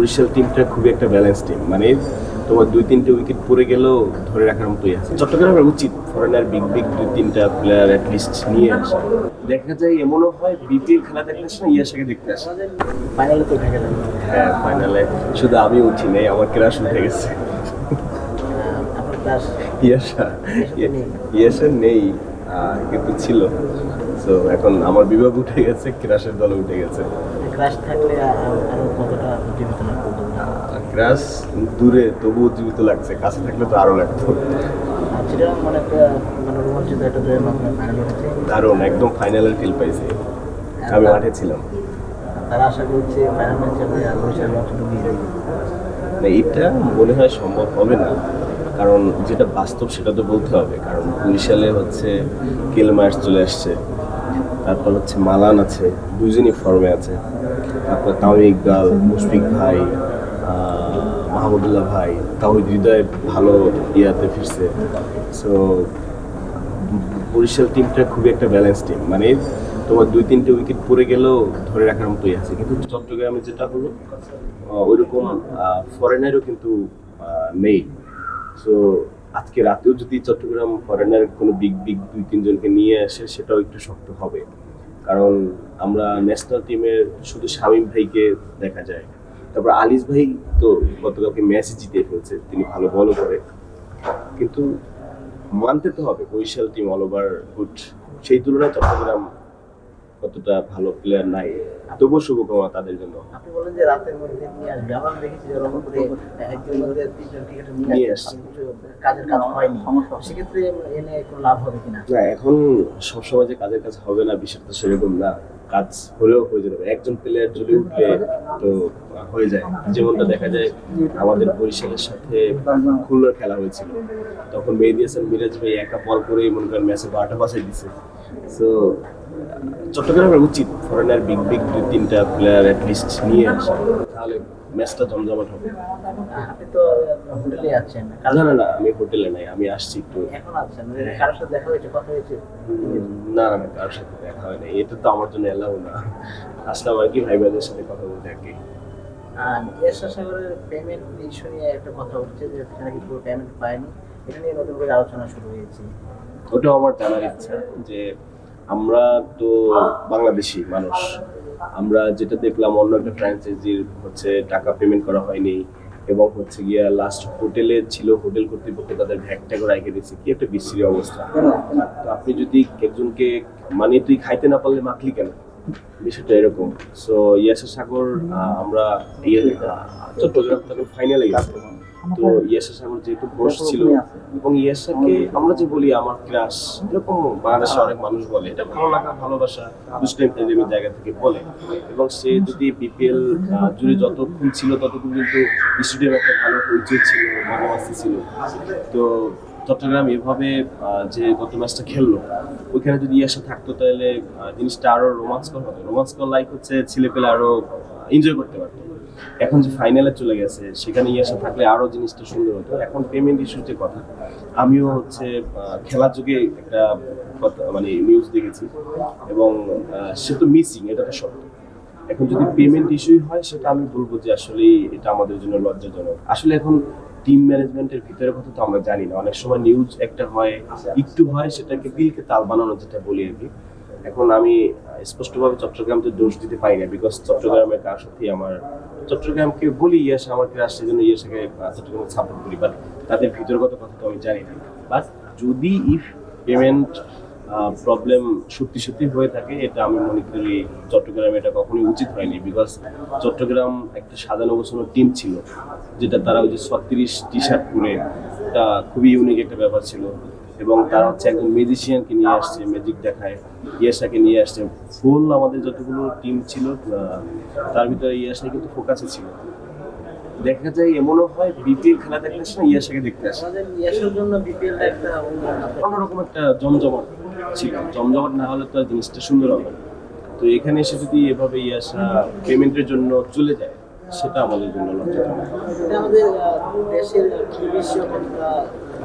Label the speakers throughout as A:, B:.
A: বরিশাল টিমটা খুবই একটা ব্যালেন্স টিম মানে তোমার দুই তিনটে উইকেট পড়ে গেলেও ধরে রাখার মতোই আছে। চট্টগ্রামের উচিত ফরেনার বিগ বিগ দুই তিনটা প্লেয়ার অ্যাটলিস্ট নিয়ে আসা। দেখা যায় এমনও হয় বিপিএল খেলা দেখতে আসে না ইয়াসাকে দেখতে আসে।
B: ফাইনালে তো ঢেকে
A: হ্যাঁ ফাইনালে শুধু আমি উঠি নাই আমার ক্রাশ উঠে গেছে।
B: ক্লাস
A: ইয়াসা ইয়াসা নেই। কিন্তু ছিল। তো এখন আমার বিভাগ উঠে গেছে ক্রাশের দলে উঠে গেছে।
B: ক্লাস থাকলে আরও কতটা জীবিত লাগতো
A: ক্রাশ দূরে তবুও জীবিত লাগছে। কাছে থাকলে তো আরও লাগতো।
B: আর মানে
A: দারুণ একদম ফাইনালের ফিল পাইছি। আমি মাঠে ছিলাম।
B: তারা আশা করছে ফাইনাল ম্যাচে দেবে।
A: এটা মনে হয় সম্ভব হবে না। কারণ যেটা বাস্তব সেটা তো বলতে হবে, কারণ বরিশালে হচ্ছে কেলমার্স চলে আসছে, তারপর হচ্ছে মালান আছে দুজনই ফর্মে আছে, তারপর তামিম ইকবাল, মুশফিক ভাই মাহমুদুল্লাহ ভাই তাহিদ হৃদয় ভালো ইয়াতে ফিরছে সো বরিশাল টিমটা খুবই একটা ব্যালেন্স টিম মানে তোমার দুই তিনটে উইকেট পড়ে গেলেও ধরে রাখার মতোই আছে, কিন্তু চট্টগ্রামে যেটা হলো ওইরকম ফরেনারও কিন্তু নেই। সো আজকে রাতেও যদি চট্টগ্রাম ফরেনার কোনো বিগ বিগ দুই, তিনজনকে নিয়ে আসে, সেটাও একটু শক্ত হবে। কারণ আমরা ন্যাশনাল টিমের শুধু শামীম ভাইকে দেখা যায়। তারপর আলিস ভাই তো গতকালকে ম্যাচে জিতে ফেলছে, তিনি ভালো বলও করে। কিন্তু মানতে তো হবে, Barishal team all over good সেই তুলনায় চট্টগ্রাম কতটা ভালো প্লেয়ার নাই। তবুও শুভকামনা তাদের জন্য।
B: আপনি বলেন যে রাতের মধ্যে নিয়ে আসবে। আমরা দেখেছি যে রংপুরে একজন ধরে তিনজন ক্রিকেটার
A: নিয়ে
B: নিয়ে
A: আসছে।
B: আসছে কাজের কাজ হয়নি। সেক্ষেত্রে এনে কোনো লাভ হবে কিনা?
A: না এখন সবসময় যে কাজের কাজ হবে না বিষয়টা সেরকম না। কাজ হলেও হয়ে যাবে একজন প্লেয়ার যদি উঠলে তো হয়ে যায়। যেমনটা দেখা যায় আমাদের বরিশালের সাথে খুলনার খেলা হয়েছিল। তখন মেহেদি হাসান মিরাজ ভাই একা বল করেই মনে করেন ম্যাচে বারোটা বাসাই দিছে। সো চট্টগ্রামের উচিত ফরেনার বিগ বিগ দুই তিনটা প্লেয়ার অ্যাটলিস্ট নিয়ে আসা তাহলে ম্যাচটা জমজমাট হবে।
B: আপনি তো হোটেলে আছেন।
A: না না না আমি হোটেলে নাই আমি আসছি একটু।
B: এখন আছেন কারোর সাথে দেখা হয়েছে কথা হয়েছে?
A: না না কারোর সাথে দেখা হয় না এটা তো আমার জন্য এলাও না। আসলাম আর কি ভাই ভাইদের সাথে কথা বলতে আর কি।
B: আর সাগরের পেমেন্ট ইস্যু নিয়ে একটা কথা উঠছে যে সে নাকি পুরো পেমেন্ট পায়নি? এটা নিয়ে নতুন করে আলোচনা শুরু হয়েছে।
A: ওটাও আমার জানার ইচ্ছা যে আমরা তো বাংলাদেশি মানুষ। আমরা যেটা দেখলাম অন্য একটা ফ্র্যাঞ্চাইজির হচ্ছে টাকা পেমেন্ট করা হয়নি এবং হচ্ছে গিয়া লাস্ট হোটেলে ছিল হোটেল কর্তৃপক্ষ তাদের ভ্যাগ ট্যাগও রেখে দিয়েছে। কি একটা বিশ্রী অবস্থা। তো আপনি যদি একজনকে মানে তুই খাইতে না পারলে মাখলি কেন? বিষয়টা এরকম। সো ইয়াসা সাগর আমরা ইয়ে চট্টগ্রাম ফাইনালে গেছে। তো ইয়াসা যেহেতু ছিল এবং ইয়াসাকে আমরা যে বলি আমার ক্রাশ এরকম বাংলাদেশে অনেক মানুষ বলে এটা ভালো লাগা ভালোবাসা প্রেমের জায়গা থেকে বলে। এবং সে যদি বিপিএল জুড়ে যতক্ষণ ছিল ততক্ষণ কিন্তু স্টেডিয়াম একটা ভালো পরিচয় ছিল ছিল। তো চট্টগ্রাম এভাবে যে গত ম্যাচটা খেললো ওইখানে যদি ইয়াসা থাকতো তাহলে জিনিসটা আরও রোমাঞ্চকর হতো। রোমাঞ্চকর লাইক হচ্ছে ছেলে পেলে আরও এনজয় করতে পারতো। এখন যে ফাইনালে চলে গেছে, সেখানে ইয়াসা থাকলে আরও জিনিসটা সুন্দর হতো। এখন পেমেন্ট ইস্যুর যে কথা। আমিও হচ্ছে খেলার যুগে একটা মানে নিউজ দেখেছি এবং সে তো মিসিং এটা তো সত্য। এখন যদি পেমেন্ট ইস্যুই হয়, সেটা আমি বলব যে আসলে এটা আমাদের জন্য লজ্জাজনক। আসলে এখন টিম ম্যানেজমেন্টের ভিতরে কথা তো আমরা জানি না। অনেক সময় নিউজ একটা হয়, একটু হয়, সেটাকে দিলকে তাল বানানো যেটা বলি আর কি। এখন আমি স্পষ্টভাবে চট্টগ্রামকে দোষ দিতে পারি না বিকজ চট্টগ্রামের কার সাথে আমার চট্টগ্রামকে বলি ইয়াস আমাকে রাষ্ট্রের জন্য ইয়াসাকে চট্টগ্রামকে সাপোর্ট করি বাট তাদের ভিতরগত কথা তো আমি জানি না। বাট যদি ইফ পেমেন্ট প্রবলেম সত্যি সত্যি হয়ে থাকে, এটা আমি মনে করি চট্টগ্রামে এটা কখনোই উচিত হয়নি বিকজ চট্টগ্রাম একটা সাজানো গোছানো টিম ছিল, যেটা তারা ওই যে ছত্রিশ টি শার্ট পরে, এটা খুবই ইউনিক একটা ব্যাপার ছিল। এবং তারা হচ্ছে একজন মিউজিশিয়ানকে নিয়ে আসছে ম্যাজিক দেখায় ইয়াসাকে নিয়ে আসছে। ফুল আমাদের যতগুলো টিম ছিল তার ভিতরে ইয়াসা কিন্তু ফোকাসে ছিল। দেখা যায় এমনও হয় বিপিএল খেলা দেখতে আসে না ইয়াসাকে দেখতে আসে।
B: আমাদের ইয়াসের জন্য বিপিএল একটা অন্যরকম একটা
A: জমজমাট ছিল। জমজমাট না হলে তো আর জিনিসটা সুন্দর হবে তো এখানে এসে যদি এভাবে ইয়াসা পেমেন্টের জন্য চলে যায় সেটা আমাদের জন্য লজ্জাজনক।
B: আমাদের দেশের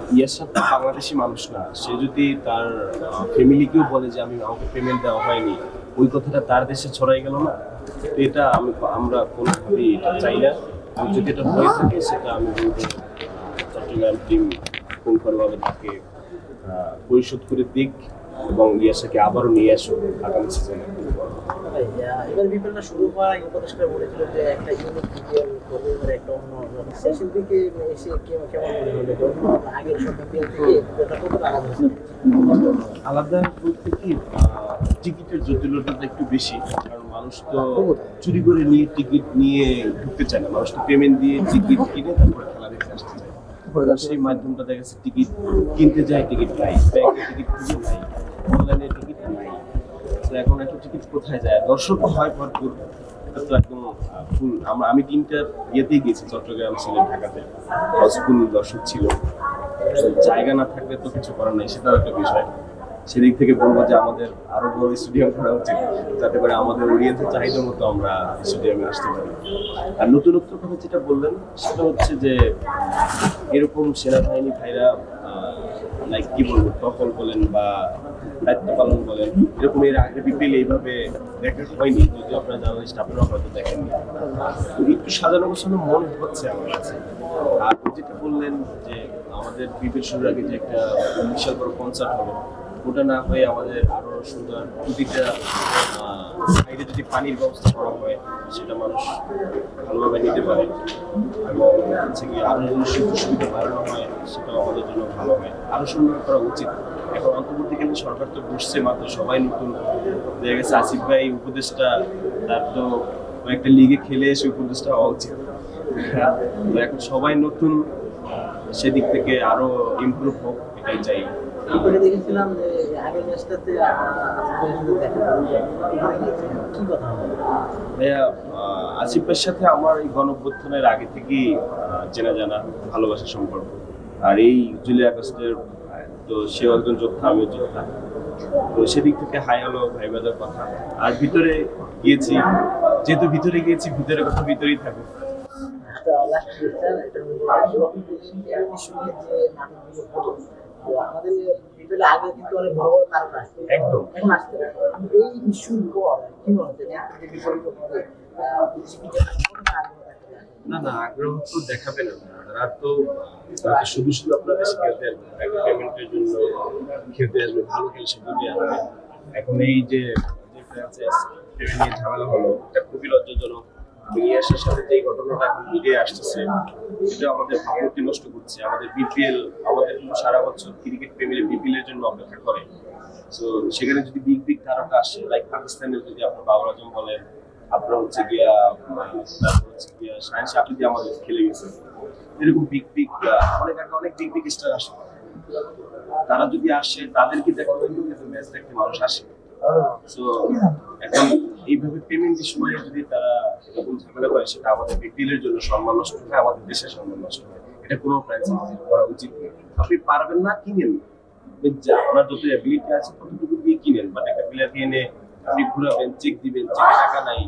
B: ভবিষ্যৎ কতটা
A: ইয়াসা তো বাংলাদেশি মানুষ না। সে যদি তার ফ্যামিলিকেও বলে যে আমি আমাকে পেমেন্ট দেওয়া হয়নি, ওই কথাটা তার দেশে ছড়াই গেল না? তো এটা আমি আমরা কোনোভাবেই এটা চাই না। আর যদি এটা হয়ে থাকে, সেটা আমি চট্টগ্রাম টিম পুঙ্খানুভাবে তাকে পরিশোধ করে দিক এবং ইয়াসাকে আবারও নিয়ে আসুক আগামী সিজনে
B: ভাই, এবার বিপিএলটা শুরু হওয়ার আগে উপদেষ্টা বলেছিল যে একটা ইউনিক বিপিএল করবে এবার একটা অন্য শেষের দিকে এসে কেমন মনে হলো? আগের সব বিপিএল থেকে এটা কতটা আলাদা
A: আলাদা বলতে কি টিকিটের জটিলতাটা একটু বেশি কারণ মানুষ তো চুরি করে নিয়ে টিকিট নিয়ে ঢুকতে চায় না। মানুষ তো পেমেন্ট দিয়ে টিকিট কিনে তারপরে খেলা দেখতে আসতে চায়। সেই মাধ্যমটা দেখা যাচ্ছে টিকিট কিনতে যায় টিকিট নাই ব্যাংকে টিকিট খুঁজে নাই অনলাইনে তো এখন একটা টিকিট কোথায় যায়? দর্শক হয় ভরপুর। তো একদম ফুল আমরা, আমি তিনটা ইয়েতেই গেছি চট্টগ্রাম সিলেট ঢাকাতে। হাউসফুল দর্শক ছিল। জায়গা না থাকলে তো কিছু করার নাই, সেটাও একটা বিষয়। সেদিক থেকে বলব যে আমাদের আরও বড় স্টেডিয়াম করা উচিত, যাতে করে আমাদের অডিয়েন্সের চাহিদা মতো আমরা স্টেডিয়ামে আসতে পারি। আর নতুনত্ব কথা যেটা বললেন, সেটা হচ্ছে যে এরকম সেনাবাহিনী ভাইরা লাইক কি বলব? দখল বলেন বা দায়িত্ব পালন বলেন, এরকম এর আগে বিপিএল এইভাবে দেখা হয়নি, যদি আপনারা জার্নালিস্ট আপনারা হয়তো দেখেননি। একটু সাজানো গোছানো মনে হচ্ছে আমার কাছে। আর যেটা বললেন যে আমাদের বিপিএল শুরুর আগে যে একটা বিশাল বড় কনসার্ট হবে ওটা না হয়ে আমাদের আরও সুন্দর প্রতিটা সাইডে যদি পানির ব্যবস্থা করা হয়, সেটা মানুষ ভালোভাবে নিতে পারে। এবং হচ্ছে কি আরও যদি সুযোগ সুবিধা বাড়ানো হয়, সেটাও আমাদের জন্য ভালো হয় আরও সুন্দর করা উচিত। এখন অন্তর্বর্তীকালীন সরকার তো বসছে মাত্র, সবাই নতুন। দেখা গেছে আসিফ ভাই উপদেশটা তার তো একটা লিগে খেলে এসে উপদেশটা হওয়া উচিত। এখন সবাই নতুন, সেদিক থেকে আরও ইমপ্রুভ হোক, এটাই চাই।
B: আমরা দেখেছিলাম যে আগের ম্যাচটাতে। কি কথা
A: ভাইয়া আসিফের সাথে আমার এই গণঅভ্যুত্থানের আগে থেকেই চেনা জানা ভালোবাসার সম্পর্ক। আর এই জুলাই আগস্টের তো সেও একজন যোদ্ধা আমিও যোদ্ধা। তো সেদিক থেকে হাই হলো ভাই বাজার কথা। আর ভিতরে গিয়েছি যেহেতু ভিতরে গিয়েছি ভিতরে কথা ভিতরেই থাকুক
B: question, এটা
A: একদম।
B: এই ইস্যুর পর কি মনে হচ্ছে?
A: না। না আগ্রহ তো দেখাবে না। তারা তো শুধু শুধু আপনার দেশে খেলতে আসবে। পেমেন্টের জন্য খেলতে আসবে ভালো খেলে সে যদি আসবে এখন এই যে যে পেমেন্ট নিয়ে ঝামেলা হলো এটা খুবই লজ্জাজনক। ইয়াসের সাথে যে ঘটনাটা এখন মিডিয়ে আসতেছে, এটা আমাদের ভাবমূর্তি নষ্ট করছে। আমাদের বিপিএল, আমাদের সারা বছর ক্রিকেট বিপিএল এর জন্য অপেক্ষা করে। তো সেখানে যদি বিগ বিগ তারকা আসে লাইক পাকিস্তানের যদি আপনার বাবর আজম বলেন, আপনার হচ্ছে গিয়া হচ্ছে গিয়া সায়েন্স আফ্রিদি আমাদের খেলে গেছে এরকম বিগ বিগ অনেক আগে অনেক বিগ বিগ স্টার আসে। তারা যদি আসে, তাদেরকে দেখার কিন্তু ম্যাচ দেখতে মানুষ আসে। সো এখন এইভাবে পেমেন্ট সময়ে যদি তারা এরকম ঝামেলা করে সেটা আমাদের বিপিএলের জন্য সম্মান নষ্ট হয় আমাদের দেশের সম্মান নষ্ট হয়। এটা কোনো ফ্র্যাঞ্চাইজির করা উচিত না আপনি পারবেন না কিনেন যা- আপনার যত অ্যাবিলিটি আছে ততটুকু দিয়ে কিনেন। বাট একটা প্লেয়ারকে এনে আপনি ঘুরাবেন চেক দিবেন চেক টাকা নাই